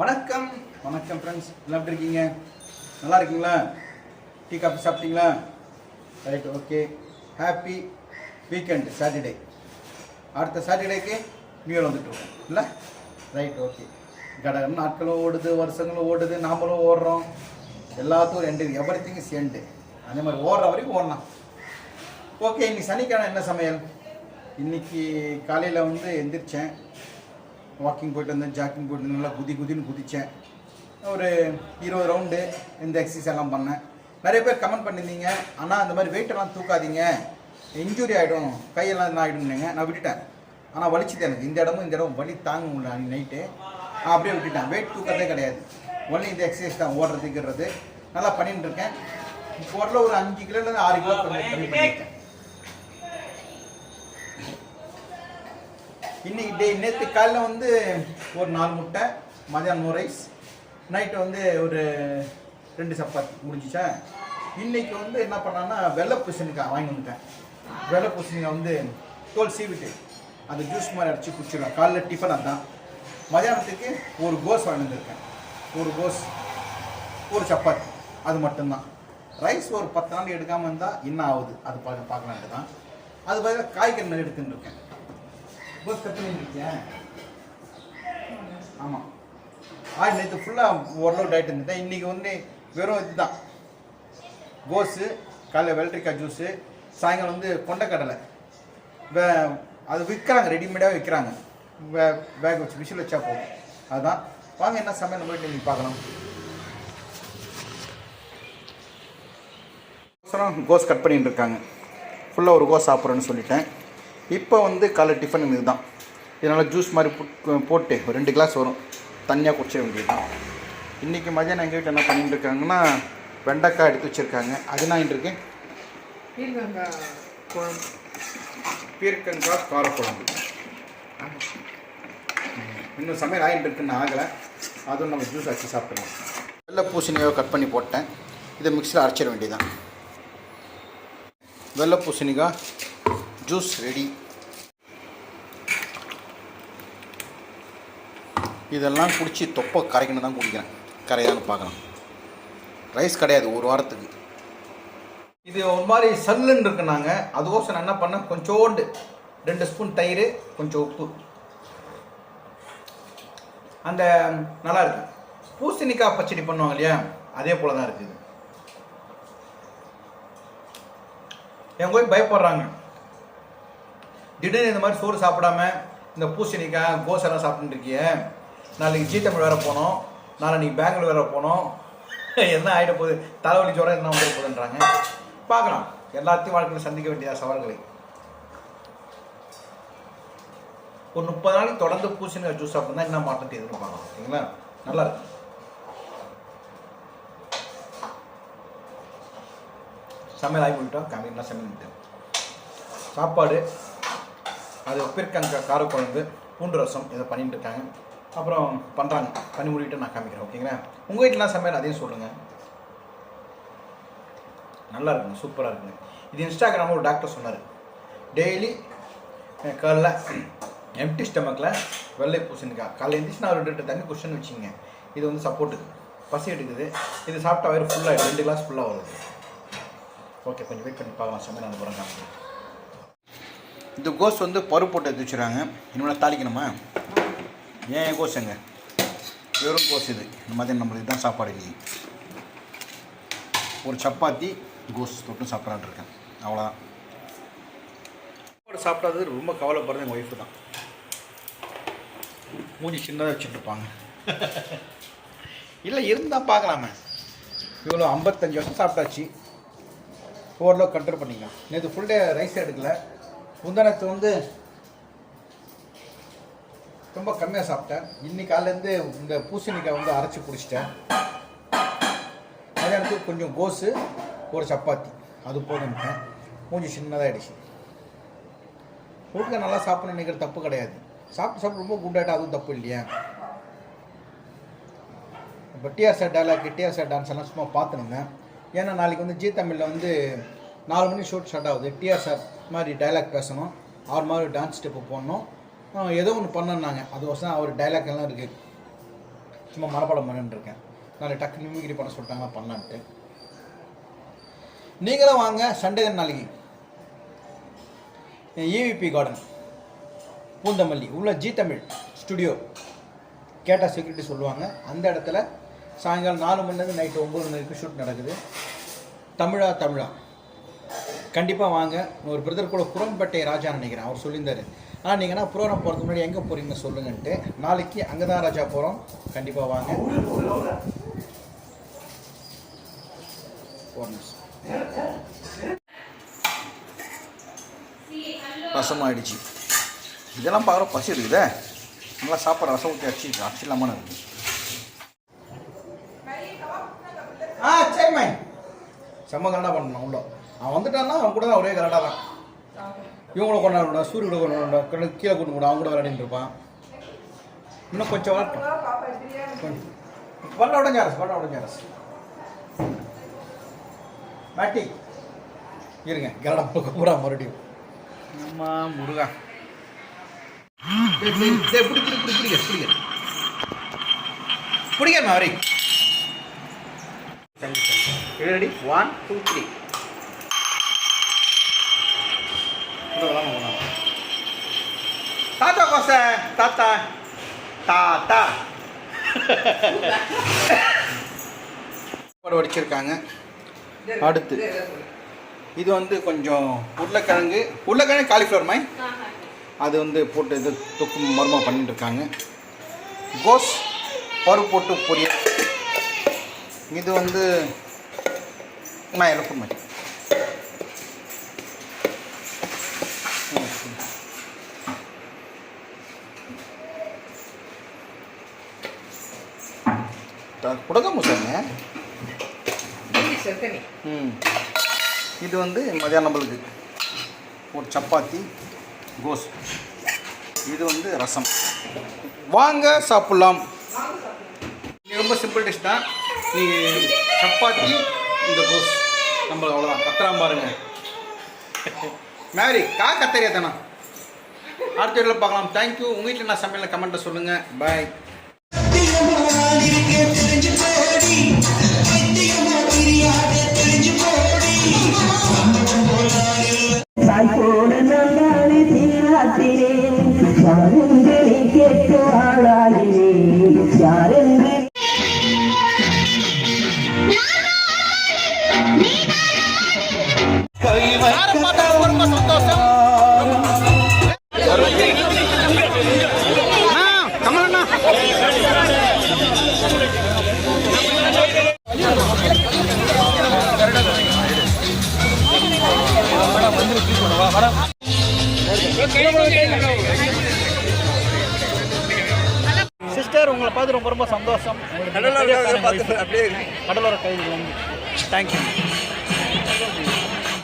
வணக்கம். வணக்கம் ஃப்ரெண்ட்ஸ் நல்லா எப்படி இருக்கீங்க? நல்லா இருக்கீங்களா? டீ காஃபி சாப்பிட்டீங்களா? Right okay happy weekend Saturday அடுத்த சாட்டர்டேக்கு நியூ இயர் வந்துட்டு இல்லை? ரைட் ஓகே கடன் நாட்களும் ஓடுது வருஷங்களும் ஓடுது நாமளும் ஓடுறோம். எல்லாத்துக்கும் ரெண்டு எவ்ரி திங் இஸ் எண்டு அதே மாதிரி ஓடுற வரைக்கும் ஓடலாம். ஓகே இன்னைக்கு சனிக்கிழமை என்ன சமையல்? இன்னைக்கு காலையில் வந்து எந்திரிச்சேன். வாக்கிங் போயிட்டு வந்தேன் ஜாக்கிங் போயிட்டு நல்லா குதி குதின்னு குதித்தேன் ஒரு இருபது ரவுண்டு இந்த எக்ஸசைஸ் எல்லாம் பண்ணேன். நிறைய பேர் கமெண்ட் பண்ணியிருந்தீங்க. ஆனால் அந்த மாதிரி வெயிட்டெல்லாம் தூக்காதீங்க. இன்ஜுரி ஆகிடும் கையெல்லாம் என்ன ஆகிடும்னுங்க நான் விட்டுட்டேன். ஆனால் வலிச்சுது எனக்கு. இந்த இடமும் இந்த இடம் வலி தாங்க முடியல அன்றைக்கி நைட்டு அப்படியே விட்டுட்டேன். வெயிட் தூக்கறதே கிடையாது. ஒன்லி இந்த எக்ஸசைஸ் தான். ஓடுறதுக்குறது நல்லா பண்ணிட்டு இருக்கேன். இப்போ ஒரு அஞ்சு கிலோலேருந்து ஆறு கிலோ கம்மி பண்ணியிருக்கேன் இன்னைக்கு டே நேற்று காலைல வந்து ஒரு நாலு முட்டை மதியானம் ஒரு ரைஸ் நைட்டு வந்து ஒரு ரெண்டு சப்பாத்தி முடிஞ்சிச்சா? இன்னைக்கு வந்து என்ன பண்ணான்னா வெள்ளை பூசணிக்காய் வாங்கி வந்துட்டேன். வெள்ளை பூசணிக்காய் வந்து தோல் சீவிட்டு அந்த ஜூஸ் மாதிரி அடிச்சு குடிச்சிடுவேன் காலைல டிஃபன் அதுதான் மதியானத்துக்கு ஒரு கோஸ் வாங்கி வந்திருக்கேன். ஒரு கோஸ் ஒரு சப்பாத்தி அது மட்டும்தான். ரைஸ் ஒரு பத்து நாள் எடுக்காமல் இருந்தால் என்ன ஆகுது? அது பார்க்க பார்க்கலான்ட்டு தான் அது பதிலாக காய்கறி நிறைய எடுத்துன்னு இருக்கேன். கோஸ் கட் பண்ணிருக்கேன் ஆமாம் ஆ நேற்று ஃபுல்லாக ஓரளவு டயட் இருந்துட்டேன் இன்றைக்கி வந்து வெறும் இதுதான். கோஸு காலைல வெள்ளரிக்காய் ஜூஸு சாயங்காலம் வந்து கொண்டைக்கடலை. வே அது விற்கிறாங்க ரெடிமேடாக விற்கிறாங்க. வே பேக் வச்சு விஷயம் வச்சா போதும். அதுதான் வாங்க என்ன சமையல் போயிட்டு நீங்கள் பார்க்கலாம். அவசரம் கோஸ் கட் பண்ணிட்டு இருக்காங்க. ஃபுல்லாக ஒரு கோஸ் சாப்பிட்றேன்னு சொல்லிட்டேன். இப்போ வந்து காலை டிஃபன் இதுதான். இதனால் ஜூஸ் மாதிரி புட்- போட்டு ஒரு ரெண்டு கிளாஸ் வரும். தனியாக குடிச்ச வேண்டியதுதான். இன்றைக்கி மதியானம் எங்கள் வீட்டில் என்ன பண்ணிட்டு இருக்காங்கன்னா வெண்டைக்காய் எடுத்து வச்சுருக்காங்க. அது நான் இருக்கேன் பீர்க்கங்காய் குழம்பு. பீர்க்கங்காய் காரக்குழம்பு. இன்னும் சமையல் ஆகிட்டு இருக்குன்னு ஆகலை. அதுவும் நம்ம ஜூஸ் அடிச்சு சாப்பிடலாம் வெள்ளை பூசணியை கட் பண்ணி போட்டேன். இதை மிக்சியில் அரைச்சிட வேண்டியதான் வெள்ளை பூசணிக்காய் ஜூஸ் ரெடி. இதெல்லாம் குடித்து தொப்பை கரைக்கணும் தான் குடிக்கிறேன். கரையான்னு பார்க்கலாம். ரைஸ் கிடையாது ஒரு வாரத்துக்கு. இது ஒரு மாதிரி சல்லுன்னு இருக்குனாங்க அதுக்கோசம் நான் என்ன பண்ணேன்? கொஞ்சோண்டு ரெண்டு ஸ்பூன் தயிர் கொஞ்சம் உப்பு. அந்த நல்லா இருக்கு. பூசணிக்காய் பச்சடி பண்ணுவாங்க இல்லையா? அதே போல தான் இருக்குது என் போய் பயப்படுறாங்க. திடீர்னு இந்த மாதிரி சோறு சாப்பிடாம இந்த பூசணிக்காய் கோசெல்லாம் சாப்பிட்டுட்டு நாளைக்கு ஜி தமிழ் வேறு போனோம். நாளைக்கு பெங்களூர் வேறு போனோம். என்ன ஆகிட போகுது? தலைவலி ஜோரம் என்ன வந்துட போகுதுன்றாங்க. பார்க்கலாம். எல்லாத்தையும் வாழ்க்கையில் சந்திக்க வேண்டிய சவால்களை. ஒரு முப்பது நாளைக்கு தொடர்ந்து பூசணிக்காய் ஜூஸ் சாப்பிட்றா என்ன மாற்றம் எதிர்பார்க்கலாம்? ஓகேங்களா நல்லா இருக்கு. சமையல் ஆகி போயிட்டோம். கம்மியெல்லாம் சமையல் சாப்பாடு அது பிற்கங்க காரக்குழம்பு பூண்டு ரசம் இதை பண்ணிட்டு இருக்காங்க அப்புறம் பண்ணுறாங்க பண்ணி முடிவிட்டு நான் காமிக்கிறேன் ஓகேங்களா? உங்கள் வீட்டிலாம் சமையல் அதையும் சொல்லுங்கள் நல்லா இருக்குங்க சூப்பராக இருக்குங்க. இது இன்ஸ்டாகிராமில் ஒரு டாக்டர் சொன்னார். டெய்லி காலைல எம்டி ஸ்டமக்கில் வெள்ளை பூசணிக்காய் காலையில் எழுந்திரிச்சு நான் ஒரு ரெண்டு தண்ணி குஷன் வச்சுங்க இது வந்து சப்போர்ட்டுக்கு பசி எடுக்குது. இது சாப்பிட்டா வயிறு ஃபுல்லாக ரெண்டு கிளாஸ் ஃபுல்லாக வருது. ஓகே கொஞ்சம் வெயிட் பண்ணி பார்க்கலாம். சமையல் அனுப்புகிறேன் காமிக்கிறேன். இந்த கோஸ் வந்து பருப்பு போட்டு எடுத்து வச்சுறாங்க இனிமேல் தாளிக்கணுமா? ஏன் கோஸுங்க வெறும் கோஸ் இது. இந்த மாதிரி நம்மளுக்கு இதுதான் சாப்பாடு இல்லை ஒரு சப்பாத்தி கோஸ் தொட்டு சாப்பிட்றான் இருக்கேன். அவ்வளோதான் சாப்பாடு சாப்பிடாதது ரொம்ப கவலைப்படுறது எங்கள் ஒய்ஃபு தான். மூஞ்சி சின்னதாக வச்சுட்டு இருப்பாங்க. இல்லை இருந்தால் பார்க்கலாமே. இவ்வளோ ஐம்பத்தஞ்சு வருஷம் சாப்பிட்டாச்சு. ஓரளவு கண்ட்ரோல் பண்ணிக்கலாம். நேற்று ஃபுல் டே ரைஸ் எடுக்கலை. முந்தனத்து வந்து ரொம்ப கம்மியாக சாப்பிட்டேன். இன்னைக்கு காலேருந்து இந்த பூசணிக்காய் வந்து அரைச்சி குடிச்சிட்டேன். மதியானத்துக்கு கொஞ்சம் கோஸு ஒரு சப்பாத்தி. அது போதும்ட்டேன் மூஞ்சி சின்னதாக ஆகிடுச்சு வீட்டில் நல்லா சாப்பிட நினைக்கிற தப்பு கிடையாது. சாப்பிட்டு சாப்பிட்டு ரொம்ப குண்டாயிட்டா அதுவும் தப்பு இல்லையா? இப்போ TR sir dialogue TR sir dance எல்லாம் சும்மா பார்த்துனுங்க. ஏன்னா நாளைக்கு வந்து ஜி தமிழில் வந்து நாலு மணி ஷூட் ஸ்டார்ட் ஆகுது. டிஆர் சார் மாதிரி டைலாக் பேசணும். அவர் மாதிரி டான்ஸ் ஸ்டெப்பு போடணும். ஏதோ ஒன்று பண்ணனாங்க வருஷம் அவர் டைலாக் எல்லாம் இருக்குது சும்மா மனப்பாடம் பண்ணிட்டுருக்கேன் இருக்கேன். டக்கு நிமிக்கிரி பண்ண சொல்லிட்டாங்க பண்ணலான்ட்டு நீங்களும் வாங்க சண்டே நாளைக்கு. ஏவிபி கார்டன் பூந்தமல்லி உள்ள ஜி தமிழ் ஸ்டுடியோ கேட்டால் செக்யூரிட்டி சொல்லுவாங்க. அந்த இடத்துல சாயங்காலம் நாலு மணிலேருந்து நைட்டு ஒம்பது மணி வரைக்கும் ஷூட் நடக்குது. தமிழா தமிழா. கண்டிப்பாக வாங்க. ஒரு பிரதர் கூட புறம்பேட்டை ராஜா நினைக்கிறேன். அவர் சொல்லியிருந்தார். ஆனால் நீங்கன்னா ப்ரோக்ராம் போகிறதுக்கு முன்னாடி எங்கே போகிறீங்க சொல்லுங்கன்ட்டு நாளைக்கு அங்கே தான் ராஜா போகிறோம் கண்டிப்பாக வாங்க. ஒரு ரசம் ஆயிடுச்சு இதெல்லாம் பார்க்குற பசி இருக்குதே. நல்லா சாப்பிட்ற ரசம் ஊற்றி அடிச்சு அரிசி இல்லாமல் இருக்கு. ஆ சரி மை செம்ம கரெக்டாக பண்ணணும் உள்ள. அவன் வந்துட்டான்னா அவன் கூட தான் ஒரே கரெக்டாக தான். இவன் கூட கொண்டாட சூரிய கூட கொண்டாட கீழே கொண்டு கூட அவன் கூட விளையாடிட்டு இருப்பான். இன்னும் கொஞ்சம் கொஞ்சம் வல்ல உடஞ்ச அரசு வல்ல உடஞ்ச அரசு. மாட்டி இருங்க கரடா கூப்பிடா மறுபடியும். அம்மா முருகா. புடி புடி புடி பிடிக்க பிடிக்க பிடிக்க மாரி. ரெடி ஒன் டூ த்ரீ தாத்தா கோசை தாத்தா. தாத்தா. சாப்பாடு வடிச்சிருக்காங்க. அடுத்து. இது வந்து கொஞ்சம் உருளைக்கிழங்கு. உருளைக்கிழங்கு காலிஃப்ளவர் மை அது வந்து போட்டு இது தொக்கு மர்மம் பண்ணிட்டு இருக்காங்க. கோஸ் பருப்பு போட்டு பொரியல். இது வந்து நான் எழுப்பு மாதிரி செத்தனி ம். இது வந்து மதியானம் நம்மளுக்கு ஒரு சப்பாத்தி கோஸ். இது வந்து ரசம். வாங்க சாப்பிட்லாம். இது ரொம்ப சிம்பிள் டிஷ் தான். நீ சப்பாத்தி இந்த கோஸ். நம்மளுக்கு அவ்வளோதான் கத்துறாம பாருங்க. மேரி கா கத்தரியா தானே? அடுத்த வீடியோவில் பார்க்கலாம். தேங்க்யூ உங்கள் வீட்டில் நான் சமையலில் கமெண்ட்டை சொல்லுங்கள் பாய் தாய் போல நல்லாளி தீராத்திரே யாரென்று நீ கேட்டு சிஸ்டர் உங்களை பார்த்து ரொம்ப ரொம்ப சந்தோஷம். கடலோர கைது வந்து. தேங்க்யூ